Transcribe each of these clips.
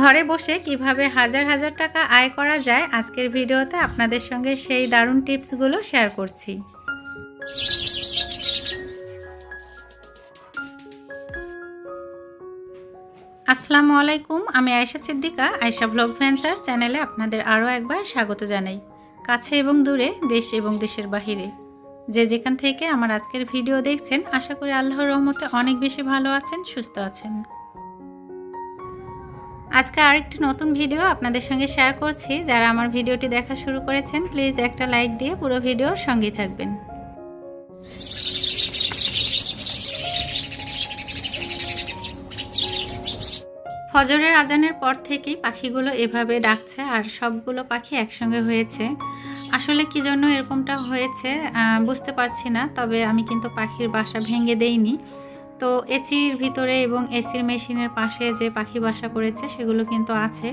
ঘরে বসে কীভাবে হাজার হাজার টাকা আয় করা যায় আজকের ভিডিওতে আপনাদের সঙ্গে সেই দারুণ টিপসগুলো শেয়ার করছি। আসসালামু আলাইকুম, আমি আয়েশা সিদ্দিকা, আয়েশা ব্লগ ভেঞ্চার চ্যানেলে আপনাদের আরও একবার স্বাগত জানাই। কাছে এবং দূরে, দেশ এবং দেশের বাহিরে। যে যেখান থেকে আমার আজকের ভিডিও দেখছেন, আশা করি আল্লাহর রহমতে অনেক বেশি ভালো আছেন, সুস্থ আছেন। আজকে আরেকটি নতুন ভিডিও আপনাদের সঙ্গে শেয়ার করছি। যারা আমার ভিডিওটি দেখা শুরু করেছেন প্লিজ একটা লাইক দিয়ে পুরো ভিডিওর সঙ্গে থাকবেন। ফজরের আজানের পর থেকেই পাখিগুলো এভাবে ডাকছে আর সবগুলো পাখি একসঙ্গে হয়েছে। আসলে কি জন্য এরকমটা হয়েছে বুঝতে পারছি না, তবে আমি কিন্তু পাখির বাসা ভেঙে দেইনি। তো এসির ভিতরে এবং এসির মেশিনের পাশে যে পাখি বাসা করেছে, সেগুলো কিন্তু আছে।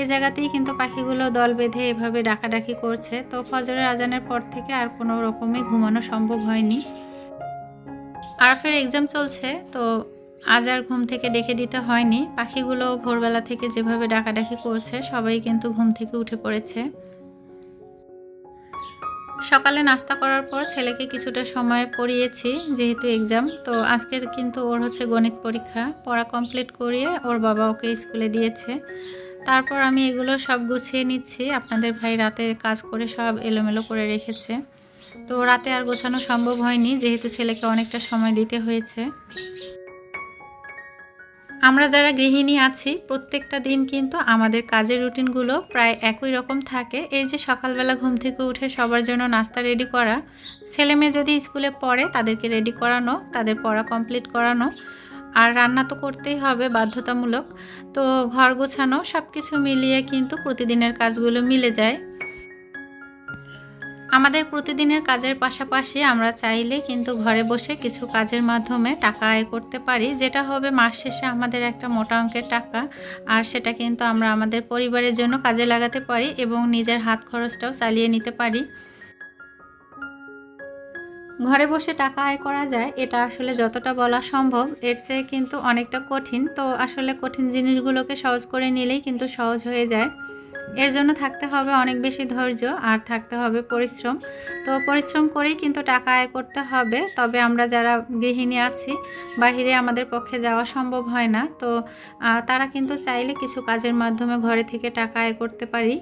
এ জায়গাতেই কিন্তু পাখিগুলো দল বেঁধে এভাবে ডাকাডাকি করছে। তো ফজরের আজানের পর থেকে আর কোনো রকমই ঘুমানো সম্ভব হয়নি। আরফের এক্সাম চলছে, তো আজ আর ঘুম থেকে ডেকে দিতে হয়নি। পাখিগুলো ভোরবেলা থেকে যেভাবে ডাকাডাকি করছে, সবাই কিন্তু ঘুম থেকে উঠে পড়েছে। সকালে নাস্তা করার পর ছেলেকে কিছুটা সময় পড়িয়েছি, যেহেতু এক্সাম তো আজকে কিন্তু ওর হচ্ছে গণিত পরীক্ষা। পড়া কমপ্লিট করিয়ে ওর বাবা ওকে স্কুলে দিয়েছে। তারপর আমি এগুলো সব গুছিয়ে নিচ্ছি। আপনাদের ভাই রাতে কাজ করে সব এলোমেলো করে রেখেছে। তো রাতে আর গোছানো সম্ভব হয়নি, যেহেতু ছেলেকে অনেকটা সময় দিতে হয়েছে। আমরা যারা গৃহিণী আছি, প্রত্যেকটা দিন কিন্তু আমাদের কাজের রুটিনগুলো প্রায় একই রকম থাকে। এই যে সকালবেলা ঘুম থেকে উঠে সবার জন্য নাস্তা রেডি করা, ছেলে মেয়ে যদি স্কুলে পড়ে তাদেরকে রেডি করানো, তাদের পড়া কমপ্লিট করানো, আর রান্না তো করতেই হবে বাধ্যতামূলক। তো ঘর গোছানো সব কিছু মিলিয়ে কিন্তু প্রতিদিনের কাজগুলো মিলে যায়। আমাদের প্রতিদিনের কাজের পাশাপাশি আমরা চাইলে কিন্তু ঘরে বসে কিছু কাজের মাধ্যমে টাকা আয় করতে পারি, যেটা হবে মাস শেষে আমাদের একটা মোটা অঙ্কের টাকা। আর সেটা কিন্তু আমরা আমাদের পরিবারের জন্য কাজে লাগাতে পারি এবং নিজের হাত খরচটাও চালিয়ে নিতে পারি। ঘরে বসে টাকা আয় করা যায়, এটা আসলে যতটা বলা সম্ভব। এর চেয়ে কিন্তু অনেকটা কঠিন। তো আসলে কঠিন জিনিসগুলোকে সহজ করে নিলেই কিন্তু সহজ হয়ে যায়। এর জন্য থাকতে হবে অনেক বেশি ধৈর্য আর থাকতে হবে পরিশ্রম। তো পরিশ্রম করেই কিন্তু টাকা আয় করতে হবে। তবে আমরা যারা গৃহিণী আছি, বাহিরে আমাদের পক্ষে যাওয়া সম্ভব হয় না। তো তারা কিন্তু চাইলে কিছু কাজের মাধ্যমে ঘরে থেকে টাকা আয় করতে পারি।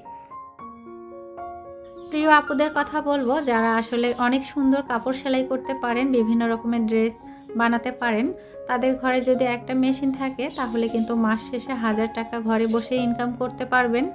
প্রিয় আপুদের কথা বলব, যারা আসলে অনেক সুন্দর কাপড় সেলাই করতে পারেন, বিভিন্ন রকমের ড্রেস বানাতে পারেন, তাদের ঘরে যদি একটা মেশিন থাকে, তাহলে কিন্তু মাস শেষে হাজার টাকা ঘরে বসে ইনকাম করতে পারবেন।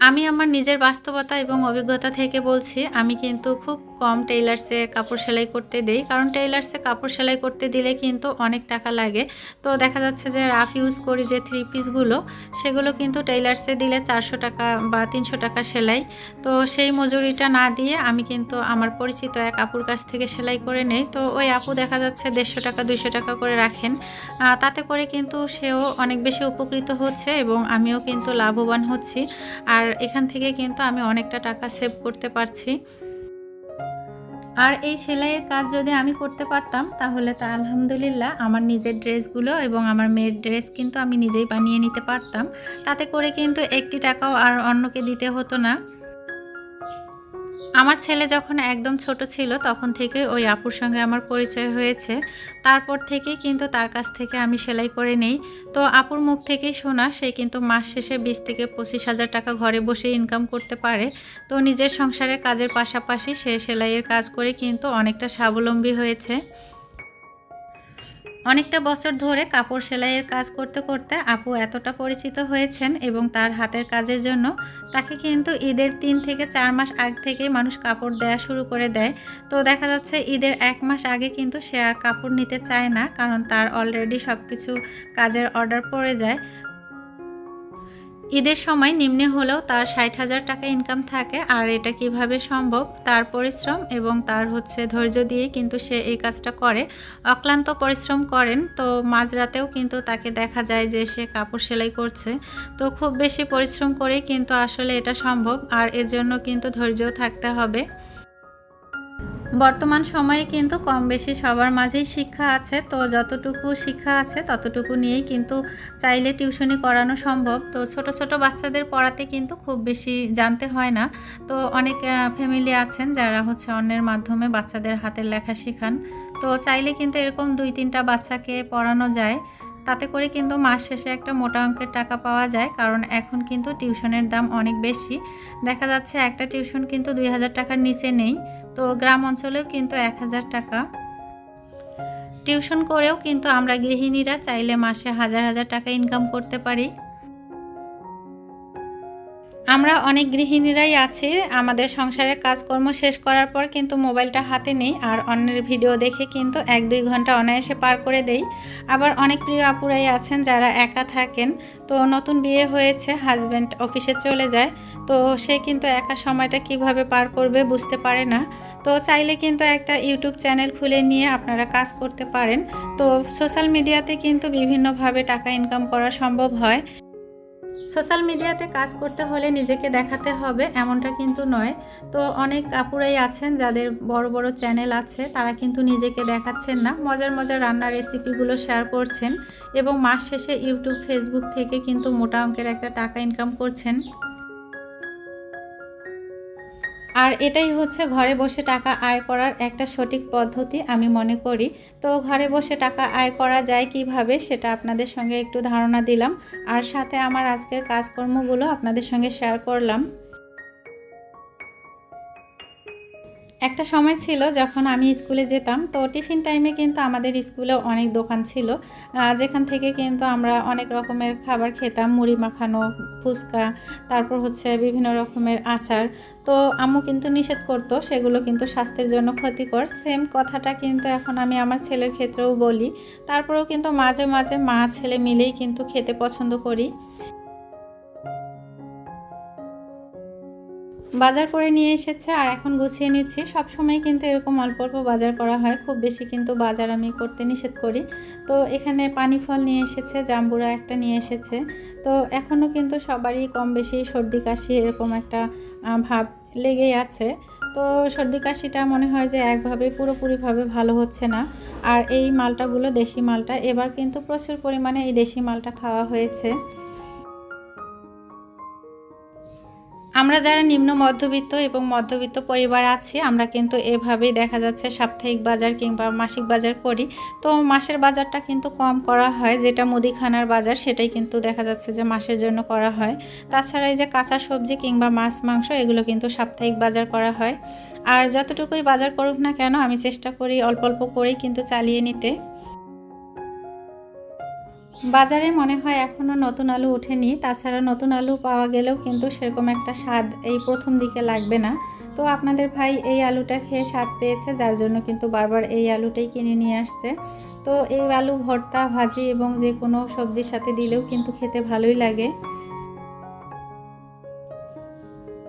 আমি আমার নিজের বাস্তবতা এবং অভিজ্ঞতা থেকে বলছি, আমি কিন্তু খুব কম টেইলার্সে কাপড় সেলাই করতে দেই। কারণ টেইলার্সে কাপড় সেলাই করতে দিলে কিন্তু অনেক টাকা লাগে। তো দেখা যাচ্ছে যে রাফ ইউজ করি যে থ্রি পিসগুলো সেগুলো কিন্তু টেইলার্সে দিলে চারশো টাকা বা তিনশো টাকা সেলাই। তো সেই মজুরিটা না দিয়ে আমি কিন্তু আমার পরিচিত এক আপুর কাছ থেকে সেলাই করে নেই। তো ওই আপু দেখা যাচ্ছে দেড়শো টাকা, দুইশো টাকা করে রাখেন। তাতে করে কিন্তু সেও অনেক বেশি উপকৃত হচ্ছে এবং আমিও কিন্তু লাভবান হচ্ছি। আর এখান থেকে কিন্তু আমি অনেকটা টাকা সেভ করতে পারছি। আর এই সেলাইয়ের কাজ যদি আমি করতে পারতাম, তাহলে তা আলহামদুলিল্লাহ আমার নিজের ড্রেসগুলো এবং আমার মেয়ের ড্রেস কিন্তু আমি নিজেই বানিয়ে নিতে পারতাম। তাতে করে কিন্তু একটি টাকাও আর অন্যকে দিতে হতো না। আমার ছেলে যখন একদম ছোট ছিল, তখন থেকে ওই আপুর সঙ্গে আমার পরিচয় হয়েছে। তারপর থেকে কিন্তু তার কাছ থেকে আমি সেলাই করে নেই। তো আপুর মুখ থেকেই শোনা, সে কিন্তু মাস শেষে বিশ থেকে পঁচিশ হাজার টাকা ঘরে বসে ইনকাম করতে পারে। তো নিজের সংসারের কাজের পাশাপাশি সে সেলাইয়ের কাজ করে কিন্তু অনেকটা স্বাবলম্বী হয়েছে। অনেকটা বছর ধরে কাপড় সেলাইয়ের কাজ করতে করতে আপু এতটা পরিচিত হয়েছেন এবং তার হাতের কাজের জন্য তাকে কিন্তু ঈদের তিন থেকে চার মাস আগ থেকেই মানুষ কাপড় দেয়া শুরু করে দেয়। তো দেখা যাচ্ছে ঈদের এক মাস আগে কিন্তু সে আর কাপড় নিতে চায় না, কারণ তার অলরেডি সব কিছু কাজের অর্ডার পড়ে যায়। ঈদের সময় নিম্নে হলেও তার ষাট হাজার টাকা ইনকাম থাকে, আর এটা কীভাবে সম্ভব? তার পরিশ্রম এবং তার হচ্ছে ধৈর্য দিয়ে কিন্তু সে এই কাজটা করে। অক্লান্ত পরিশ্রম করেন, তো মাঝরাতেও কিন্তু তাকে দেখা যায় যে সে কাপড় সেলাই করছে। তো খুব বেশি পরিশ্রম করে কিন্তু আসলে এটা সম্ভব, আর এর জন্য কিন্তু ধৈর্যও থাকতে হবে। বর্তমান সময়ে কিন্তু কম বেশি সবার মাঝেই শিক্ষা আছে, তো যতটুকু শিক্ষা আছে ততটুকু নিয়েই কিন্তু চাইলে টিউশনি করানো সম্ভব। তো ছোট ছোট বাচ্চাদের পড়াতে কিন্তু খুব বেশি জানতে হয় না। তো অনেক ফ্যামিলি আছেন যারা হচ্ছে অন্যের মাধ্যমে বাচ্চাদের হাতের লেখা শেখান। তো চাইলে কিন্তু এরকম দুই, তিনটা বাচ্চাকে পড়ানো যায়। তাতে করে কিন্তু মাস শেষে একটা মোটা অঙ্কের টাকা পাওয়া যায়, কারণ এখন কিন্তু টিউশনের দাম অনেক বেশি। দেখা যাচ্ছে একটা টিউশন কিন্তু দুই হাজার টাকার নিচে নেই, তো গ্রাম অঞ্চলেও কিন্তু এক হাজার টাকা। টিউশন করেও কিন্তু আমরা গৃহিণীরা চাইলে মাসে হাজার হাজার টাকা ইনকাম করতে পারি। আমরা অনেক গৃহিণীরাই আছি, আমাদের সংসারের কাজকর্ম শেষ করার পর কিন্তু মোবাইলটা হাতে নেই, আর অন্যের ভিডিও দেখে কিন্তু এক দুই ঘণ্টা অনায়াসে পার করে দেই। আবার অনেক প্রিয় আপুরাই আছেন যারা একা থাকেন, তো নতুন বিয়ে হয়েছে হাজব্যান্ড অফিসে চলে যায়, তো সে কিন্তু একা সময়টা কীভাবে পার করবে বুঝতে পারে না। তো চাইলে কিন্তু একটা ইউটিউব চ্যানেল খুলে নিয়ে আপনারা কাজ করতে পারেন। তো সোশ্যাল মিডিয়াতে কিন্তু বিভিন্নভাবে টাকা ইনকাম করা সম্ভব হয়। সোশ্যাল মিডিয়াতে কাজ করতে হলে নিজেকে দেখাতে হবে, এমনটা কিন্তু নয়। তো অনেক কাপুরেই আছেন যাদের বড় বড় চ্যানেল আছে, তারা কিন্তু নিজেকে দেখাচ্ছেন না। মজার মজার রান্নার রেসিপিগুলো শেয়ার করছেন এবং মাস শেষে ইউটিউব, ফেসবুক থেকে কিন্তু মোটা অঙ্কের একটা টাকা ইনকাম করছেন। আর এটাই হচ্ছে ঘরে বসে টাকা আয় করার একটা সঠিক পদ্ধতি, আমি মনে করি। তো ঘরে বসে টাকা আয় করা যায় কীভাবে সেটা আপনাদের সঙ্গে একটু ধারণা দিলাম। আর সাথে আমার আজকের কাজকর্মগুলো আপনাদের সঙ্গে শেয়ার করলাম। একটা সময় ছিল যখন আমি স্কুলে যেতাম, তো টিফিন টাইমে কিন্তু আমাদের স্কুলে অনেক দোকান ছিল। যেখান থেকে কিন্তু আমরা অনেক রকমের খাবার খেতাম, মুড়ি মাখানো, ফুচকা, তারপর হচ্ছে বিভিন্ন রকমের আচার। তো আম্মু কিন্তু নিষেধ করতো, সেগুলো কিন্তু স্বাস্থ্যের জন্য ক্ষতিকর। সেম কথাটা কিন্তু এখন আমি আমার ছেলের ক্ষেত্রেও বলি। তারপরেও কিন্তু মাঝে মাঝে মা ছেলে মিলেই কিন্তু খেতে পছন্দ করি। বাজার করে নিয়ে এসেছে আর এখন গুছিয়ে নিচ্ছি। সব সময় কিন্তু এরকম অল্প অল্প বাজার করা হয়। খুব বেশি কিন্তু বাজার আমি করতে নিষেধ করি। তো এখানে পানি ফল নিয়ে এসেছে, জাম্বুরা একটা নিয়ে এসেছে। তো এখনও কিন্তু সবারই কম বেশি সর্দি কাশি এরকম একটা ভাব লেগেই আছে। তো সর্দি কাশিটা মনে হয় যে একভাবে পুরোপুরিভাবে ভালো হচ্ছে না। আর এই মালটাগুলো দেশি মালটা। এবার কিন্তু প্রচুর পরিমাণে এই দেশি মালটা খাওয়া হয়েছে। আমরা যারা নিম্ন মধ্যবিত্ত এবং মধ্যবিত্ত পরিবার আছি, আমরা কিন্তু এভাবেই দেখা যাচ্ছে সাপ্তাহিক বাজার কিংবা মাসিক বাজার করি। তো মাসের বাজারটা কিন্তু কম করা হয়, যেটা মুদিখানার বাজার সেটাই কিন্তু দেখা যাচ্ছে যে মাসের জন্য করা হয়। তাছাড়া এই যে কাঁচা সবজি কিংবা মাছ, মাংস, এগুলো কিন্তু সাপ্তাহিক বাজার করা হয়। আর যতটুকুই বাজার করুক না কেন, আমি চেষ্টা করি অল্প অল্প করেই কিন্তু চালিয়ে নিতে। বাজারে মনে হয় এখনও নতুন আলু ওঠেনি। তাছাড়া নতুন আলু পাওয়া গেলেও কিন্তু সেরকম একটা স্বাদ এই প্রথম দিকে লাগবে না। তো আপনাদের ভাই এই আলুটা খেয়ে স্বাদ পেয়েছে, যার জন্য কিন্তু বারবার এই আলুটাই কিনে নিয়ে আসছে। তো এই আলু, ভর্তা, ভাজি এবং যে কোনো সবজির সাথে দিলেও কিন্তু খেতে ভালোই লাগে।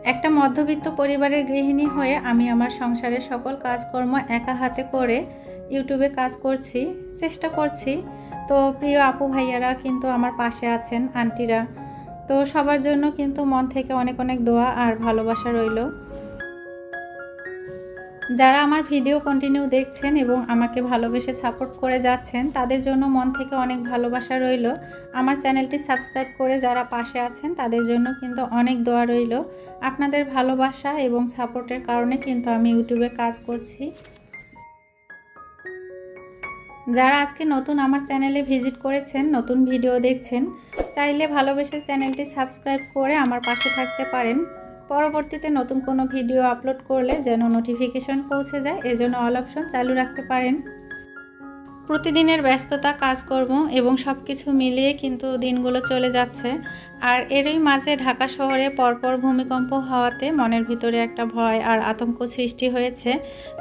একটা মধ্যবিত্ত পরিবারের গৃহিণী হয়ে আমি আমার সংসারের সকল কাজকর্ম একা হাতে করে ইউটিউবে কাজ করছি, চেষ্টা করছি। তো প্রিয় আপু ভাইয়ারা কিন্তু আমার পাশে আছেন, আন্টিরা। তো সবার জন্য কিন্তু মন থেকে অনেক অনেক দোয়া আর ভালোবাসা রইল। যারা আমার ভিডিও কন্টিনিউ দেখছেন এবং আমাকে ভালোবেসে সাপোর্ট করে যাচ্ছেন, তাদের জন্য মন থেকে অনেক ভালোবাসা রইল। আমার চ্যানেলটি সাবস্ক্রাইব করে যারা পাশে আছেন, তাদের জন্য কিন্তু অনেক দোয়া রইল। আপনাদের ভালোবাসা এবং সাপোর্টের কারণে কিন্তু আমি ইউটিউবে কাজ করছি। যারা আজকে নতুন আমার চ্যানেলে ভিজিট করেছেন, নতুন ভিডিও দেখছেন, চাইলে ভালোবেসে চ্যানেলটি সাবস্ক্রাইব করে আমার পাশে থাকতে পারেন। পরবর্তীতে নতুন কোনো ভিডিও আপলোড করলে যেন নোটিফিকেশন পৌঁছে যায়, এজন্য অল অপশন চালু রাখতে পারেন। প্রতিদিনের ব্যস্ততা, কাজকর্ম এবং সব কিছু মিলিয়ে কিন্তু দিনগুলো চলে যাচ্ছে। আর এরই মাঝে ঢাকা শহরে পরপর ভূমিকম্প হওয়াতে মনের ভিতরে একটা ভয় আর আতঙ্ক সৃষ্টি হয়েছে।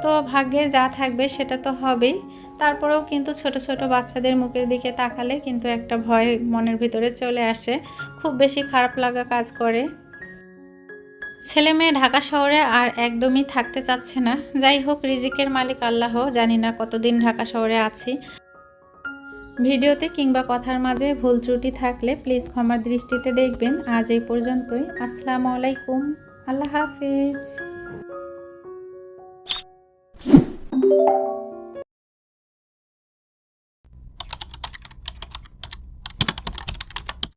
তো ভাগ্যে যা থাকবে সেটা তো হবেই। তারপরেও কিন্তু ছোট ছোট বাচ্চাদের মুখের দিকে তাকালে কিন্তু একটা ভয় মনের ভিতরে চলে আসে। খুব বেশি খারাপ লাগা কাজ করে। ছেলে মেয়ে ঢাকা শহরে আর একদমই থাকতে চাচ্ছে না। যাই হোক, রিজিকের মালিক আল্লাহ, জানি না কতদিন ঢাকা শহরে আছি। ভিডিওতে কিংবা কথার মাঝে ভুল ত্রুটি থাকলে প্লিজ ক্ষমার দৃষ্টিতে দেখবেন। আজ এই পর্যন্তই। আসসালামু আলাইকুম। আল্লাহ হাফিজ।